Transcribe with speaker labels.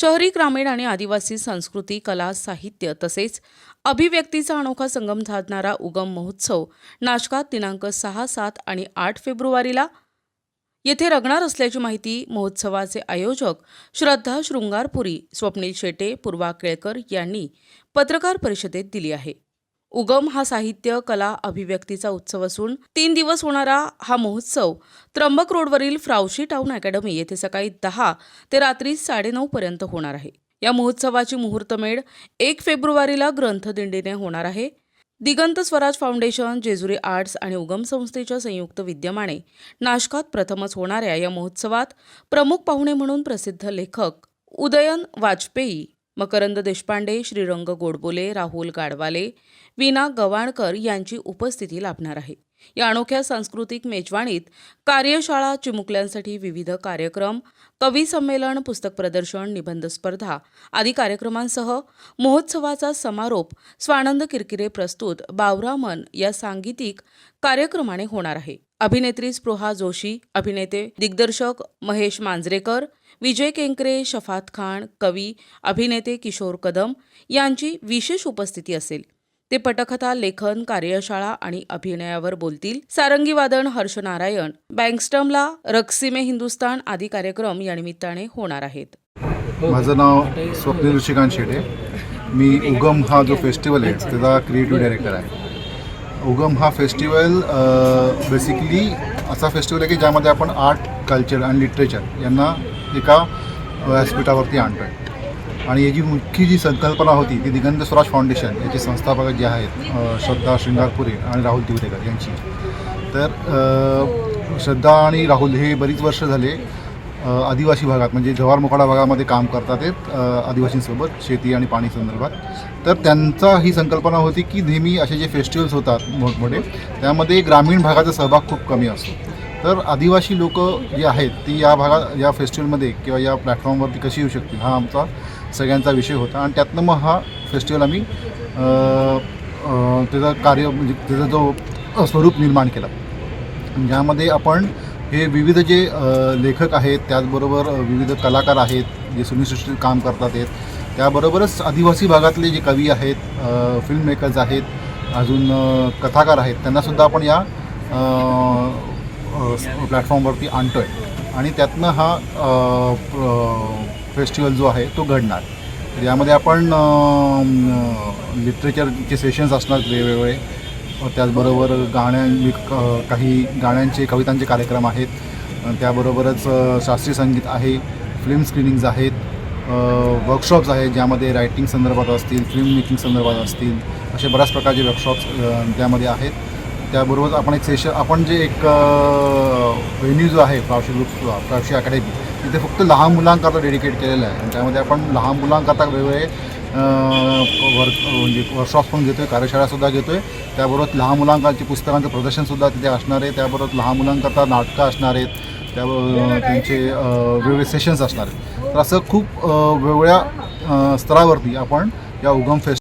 Speaker 1: शहरी ग्रामीण आणि आदिवासी संस्कृती कला साहित्य तसेच अभिव्यक्तीचा अनोखा संगम साधणारा उगम महोत्सव नाशकात दिनांक सहा सात आणि आठ फेब्रुवारीला. येथे रंगणार असल्याची माहिती महोत्सवाचे आयोजक श्रद्धा शृंगारपुरी स्वप्नील शेटे पूर्वा केळकर यांनी पत्रकार परिषदेत दिली आहे. उगम हा साहित्य कला अभिव्यक्तीचा उत्सव असून तीन दिवस होणारा हा महोत्सव त्र्यंबक रोडवरील फ्रावशी टाऊन अकॅडमी येथे सकाळी दहा ते रात्री साडेनऊ पर्यंत होणार आहे. या महोत्सवाची मुहूर्तमेढ एक फेब्रुवारीला ग्रंथदिंडीने होणार आहे. दिगंत स्वराज फाउंडेशन जेजुरी आर्ट्स आणि उगम संस्थेच्या संयुक्त विद्यमाने नाशकात प्रथमच होणाऱ्या या महोत्सवात प्रमुख पाहुणे म्हणून प्रसिद्ध लेखक उदयन वाजपेयी मकरंद देशपांडे श्रीरंग गोडबोले राहुल गाडवाले विना गवाणकर यांची उपस्थिती लाभणार आहे. या अनोख्या सांस्कृतिक मेजवानीत कार्यशाळा चिमुकल्यांसाठी विविध कार्यक्रम कवी संमेलन पुस्तक प्रदर्शन निबंध स्पर्धा आदी कार्यक्रमांसह महोत्सवाचा समारोप स्वानंद किरकिरे प्रस्तुत बावरामन या सांगीतिक कार्यक्रमाने होणार आहे. अभिनेत्री स्पृहा जोशी अभिनेते दिग्दर्शक महेश मांजरेकर विजय केंकरे शफात खान कवी अभिनेते किशोर कदम यांची विशेष उपस्थिती असेल. ते पटकथा लेखन कार्यशाळा आणि अभिनयावर बोलतील. सारंगी वादन हर्ष नारायण बँकस्टमला रक्सिमे हिंदुस्तान आदी कार्यक्रम या निमित्ताने होणार आहेत.
Speaker 2: माझं नाव स्वप्नील ऋषिकांत शेटे. मी उगम हा जो फेस्टिवल आहे त्याचा क्रिएटिव्ह डायरेक्टर आहे. उगम हा फेस्टिवल बेसिकली असा फेस्टिवल आहे की ज्यामध्ये आपण आर्ट कल्चर आणि लिटरेचर यांना एका व्यासपीठावरती आणतो आहे आणि याची मुख्य जी संकल्पना होती ती दिगंत स्वराज फाउंडेशन याचे संस्थापक जे आहेत श्रद्धा श्रृंगारपुरे आणि राहुल दिवरेकर यांची. तर श्रद्धा आणि राहुल हे बरीच वर्ष झाले आदिवासी भागात म्हणजे जव्हार मोखाडा भागामध्ये काम करतात ते आदिवासींसोबत शेती आणि पाणी संदर्भात. तर त्यांचा ही संकल्पना होती की नेहमी असे जे फेस्टिवल्स होतात मोठमोठे त्यामध्ये ग्रामीण भागाचा सहभाग खूप कमी असतो. तर आदिवासी लोक जे आहेत ती या भागात या फेस्टिवलमध्ये किंवा या प्लॅटफॉर्मवरती कशी येऊ शकतील हा आमचा सगळ्यांचा विषय होता. आणि त्यातनं मग हा फेस्टिवल आम्ही त्याचं कार्य म्हणजे त्याचा जो स्वरूप निर्माण केला. ज्यामध्ये आपण हे विविध जे लेखक आहेत त्याचबरोबर विविध कलाकार आहेत जे सुनिसृष्टीत काम करतात आहेत त्याबरोबरच आदिवासी भागातले जे कवी आहेत फिल्म मेकर्स आहेत अजून कथाकार आहेत त्यांनासुद्धा आपण या प्लॅटफॉर्मवरती आणतो आहे आणि त्यातनं हा फेस्टिवल जो आहे तो घडणार. तर यामध्ये आपण लिटरेचरचे सेशन्स असणार वेगवेगळे. त्याचबरोबर गाण्या काही गाण्यांचे कवितांचे कार्यक्रम आहेत. त्याबरोबरच शास्त्रीय संगीत आहे फिल्म स्क्रीनिंग्ज आहेत वर्कशॉप्स आहेत ज्यामध्ये रायटिंग संदर्भात असतील फिल्म मेकिंग संदर्भात असतील असे बऱ्याच प्रकारचे वर्कशॉप्स त्यामध्ये आहेत. त्याबरोबर आपण एक सेशन आपण जे एक व्हेन्यू जो आहे प्रावशी ग्रुप प्रावशी अकॅडमी तिथे फक्त लहान मुलांकरता डेडिकेट केलेलं आहे. आणि त्यामध्ये आपण लहान मुलांकरता वेगवेगळे वर्क म्हणजे वर्कशॉप पण घेतो आहे कार्यशाळासुद्धा घेतो आहे त्याबरोबर लहान मुलांकांची पुस्तकांचं प्रदर्शनसुद्धा तिथे असणार आहे. त्याबरोबर लहान मुलांकरता नाटकं असणार आहेत. त्याबरोबर त्यांचे वेगवेगळे सेशन्स असणार आहेत. तर असं खूप वेगवेगळ्या स्तरावरती आपण या उगम फेस्ट